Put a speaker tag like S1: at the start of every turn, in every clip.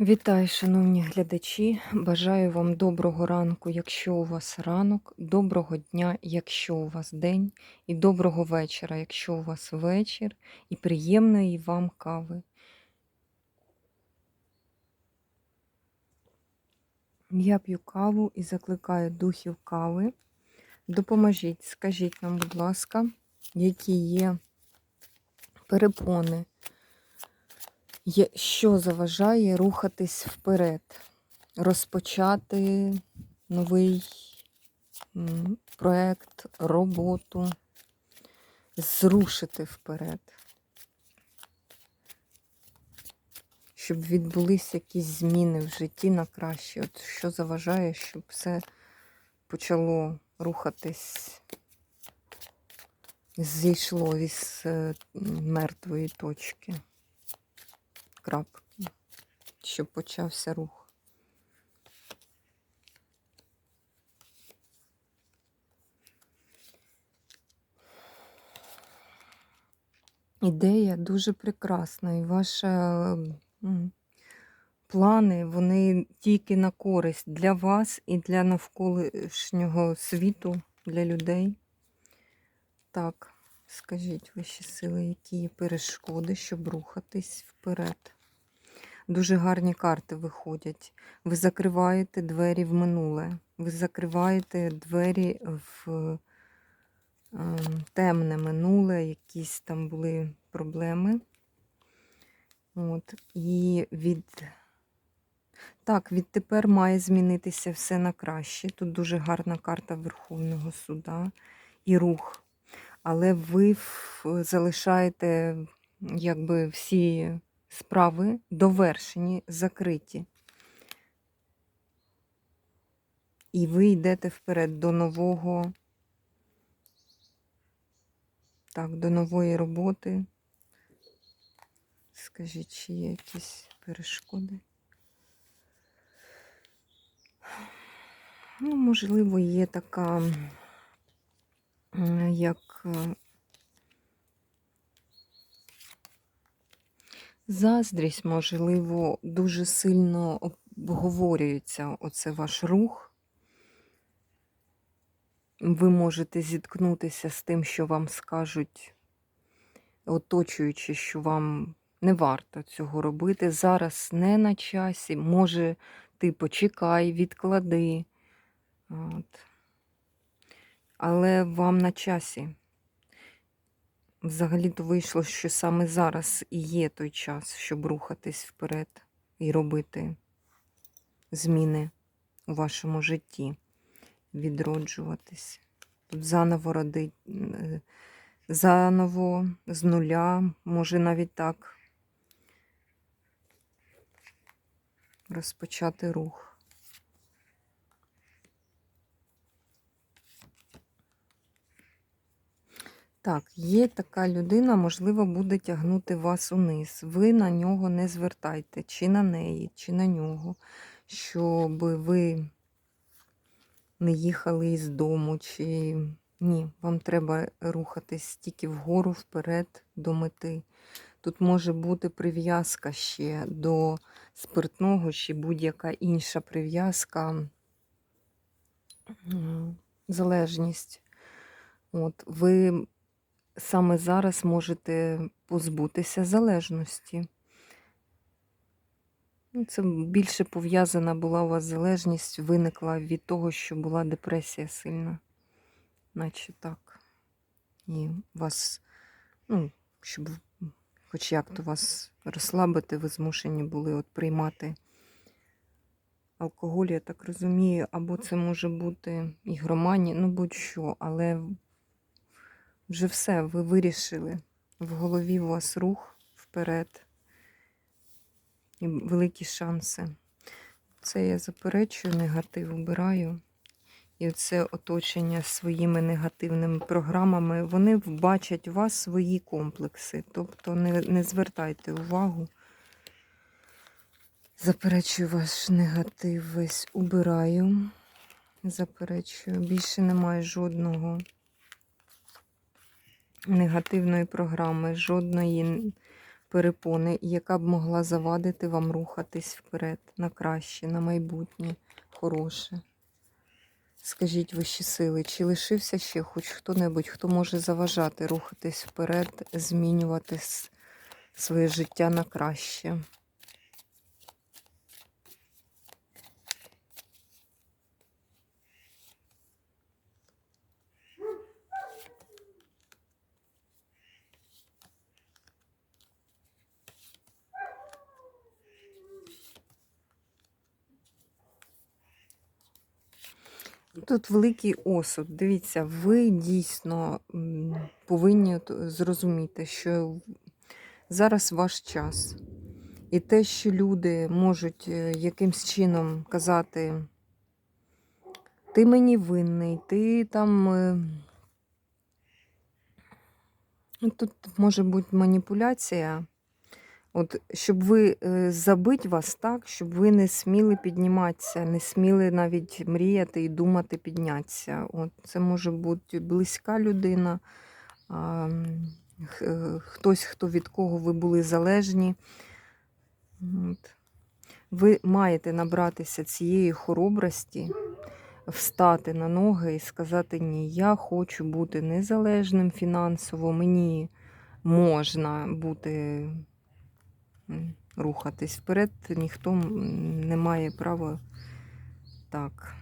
S1: Вітаю, шановні глядачі. Бажаю вам доброго ранку, якщо у вас ранок, доброго дня, якщо у вас день, і доброго вечора, якщо у вас вечір, і приємної вам кави. Я п'ю каву і закликаю духів кави. Допоможіть, скажіть нам, будь ласка, які є перепони що заважає рухатись вперед, розпочати новий м, проект, роботу, зрушити вперед, щоб відбулися якісь зміни в житті на краще. От що заважає, щоб все почало рухатись, зійшло із е, мертвої точки крапки, щоб почався рух. Ідея дуже прекрасна, і ваші плани, вони тільки на користь для вас і для навколишнього світу, для людей. Так, скажіть ваші сили, які є перешкоди, щоб рухатись вперед. Дуже гарні карти виходять. Ви закриваєте двері в минуле. Ви закриваєте двері в е, темне минуле, якісь там були проблеми. От, І від. Так, відтепер має змінитися все на краще. Тут дуже гарна карта Верховного суда і рух. Але ви залишаєте якби всі справи довершені, закриті. І ви йдете вперед до нового, так, до нової роботи. Скажіть, чи є якісь перешкоди? Ну, можливо, є така, як Заздрість, можливо, дуже сильно обговорюється оце ваш рух. Ви можете зіткнутися з тим, що вам скажуть, оточуючи, що вам не варто цього робити. Зараз не на часі. Може, ти почекай, відклади. От. Але вам на часі. Взагалі-то вийшло, що саме зараз і є той час, щоб рухатись вперед і робити зміни у вашому житті, відроджуватись. Тут заново родить, е, заново, з нуля, може навіть так розпочати рух. Так, є така людина, можливо, буде тягнути вас униз. Ви на нього не звертайте, чи на неї, чи на нього, щоб ви не їхали із дому, чи ні, вам треба рухатись тільки вгору, вперед, до мети. Тут може бути прив'язка ще до спиртного, чи будь-яка інша прив'язка, залежність. От, ви саме зараз можете позбутися залежності. Ну, Це більше пов'язана була у вас залежність, виникла від того, що була депресія сильна, наче так. І вас, ну, щоб хоч як-то вас розслабити, ви змушені були от приймати алкоголь, я так розумію, або це може бути ігромані, ну будь-що, але вже все, ви вирішили. В голові у вас рух вперед. І великі шанси. Це я заперечую, негатив убираю. І це оточення своїми негативними програмами, вони бачать у вас свої комплекси. Тобто не, не звертайте увагу. Заперечую ваш негатив весь убираю. Заперечую. Більше немає жодного негативної програми, жодної перепони, яка б могла завадити вам рухатись вперед на краще, на майбутнє, хороше. Скажіть вищі сили, чи лишився ще хоч хто-небудь, хто може заважати рухатись вперед, змінювати своє життя на краще? Тут великий осуд. Дивіться, ви дійсно повинні зрозуміти, що зараз ваш час. І те, що люди можуть е, якимсь чином казати, ти мені винний, ти там. е, ну, Тут може бути маніпуляція. От, щоб ви е, забить вас так, щоб ви не сміли підніматися, не сміли навіть мріяти і думати піднятися. От, це може бути близька людина, е, хтось, хто від кого ви були залежні. От. Ви маєте набратися цієї хоробрості, встати на ноги і сказати: Ні, я хочу бути незалежним фінансово, мені можна бути рухатись вперед, ніхто не має права так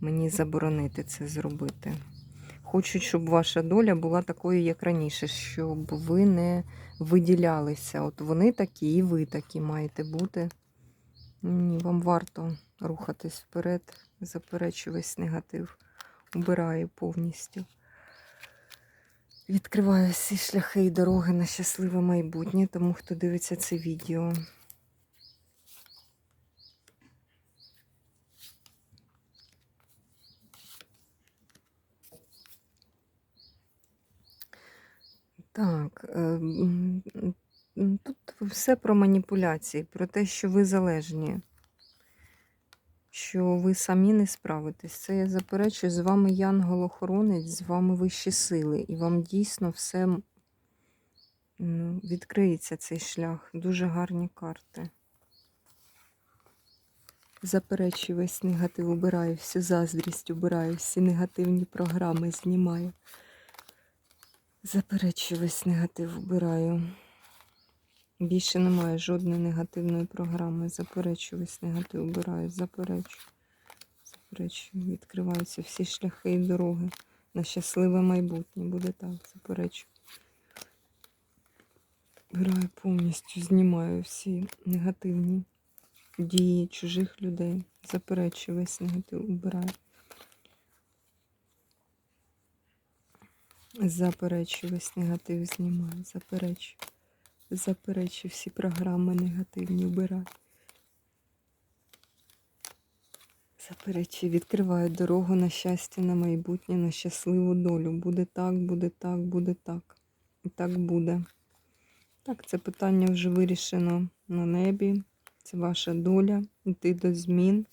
S1: мені заборонити це зробити. Хочуть, щоб ваша доля була такою, як раніше, щоб ви не виділялися. От вони такі, і ви такі маєте бути. Ні, вам варто рухатись вперед, заперечу весь негатив, убираю повністю. Відкриваю всі шляхи і дороги на щасливе майбутнє, тому хто дивиться це відео. Так, е, тут все про маніпуляції, про те, що ви залежні, що ви самі не справитесь. Це я заперечую, з вами янгол-охоронець, з вами вищі сили, і вам дійсно все ну, відкриється цей шлях. Дуже гарні карти. Заперечую весь негатив, убираю всю заздрість, убираю всі негативні програми, знімаю. Заперечую весь негатив, убираю. Більше немає жодної негативної програми. Заперечую весь негатив, убираю, заперечую. Заперечую. Відкриваються всі шляхи і дороги на щасливе майбутнє. Буде так, заперечую. Убираю повністю, знімаю всі негативні дії чужих людей. Заперечую весь негатив, убираю. Заперечую весь негатив, знімаю, заперечую. Заперечую всі програми негативні, вбираю. Заперечую, відкриваю дорогу на щастя, на майбутнє, на щасливу долю. Буде так, буде так, буде так. І так буде. Так, це питання вже вирішено на небі. Це ваша доля. Йти до змін.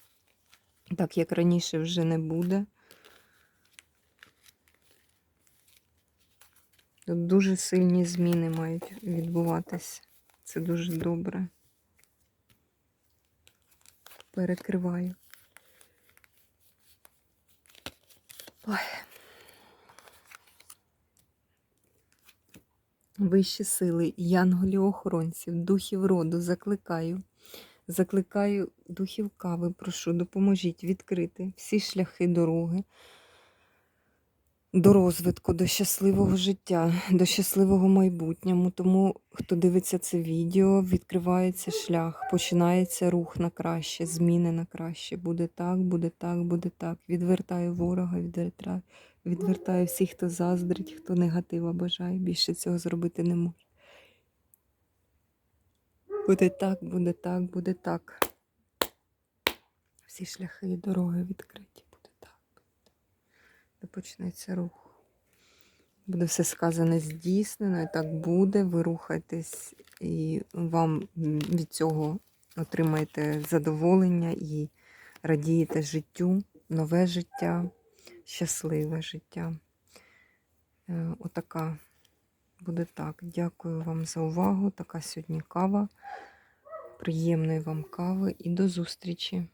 S1: Так як раніше вже не буде. Тут дуже сильні зміни мають відбуватися. Це дуже добре. Перекриваю. Ой. Вищі сили, янголів-охоронців, духів роду закликаю. Закликаю духів кави, прошу, допоможіть відкрити всі шляхи дороги до розвитку, до щасливого життя, до щасливого майбутнього. Тому, хто дивиться це відео, відкривається шлях, починається рух на краще, зміни на краще. Буде так, буде так, буде так. Відвертаю ворога, відвертаю, відвертаю всіх, хто заздрить, хто негатива бажає. Більше цього зробити не може. Буде так, буде так, буде так. Всі шляхи і дороги відкриті. Де почнеться рух. Буде все сказане здійснено, і так буде. Ви рухаєтесь, і вам від цього отримаєте задоволення і радієте життю, нове життя, щасливе життя. Е, Отака буде так. Дякую вам за увагу. Така сьогодні кава. Приємної вам кави і до зустрічі!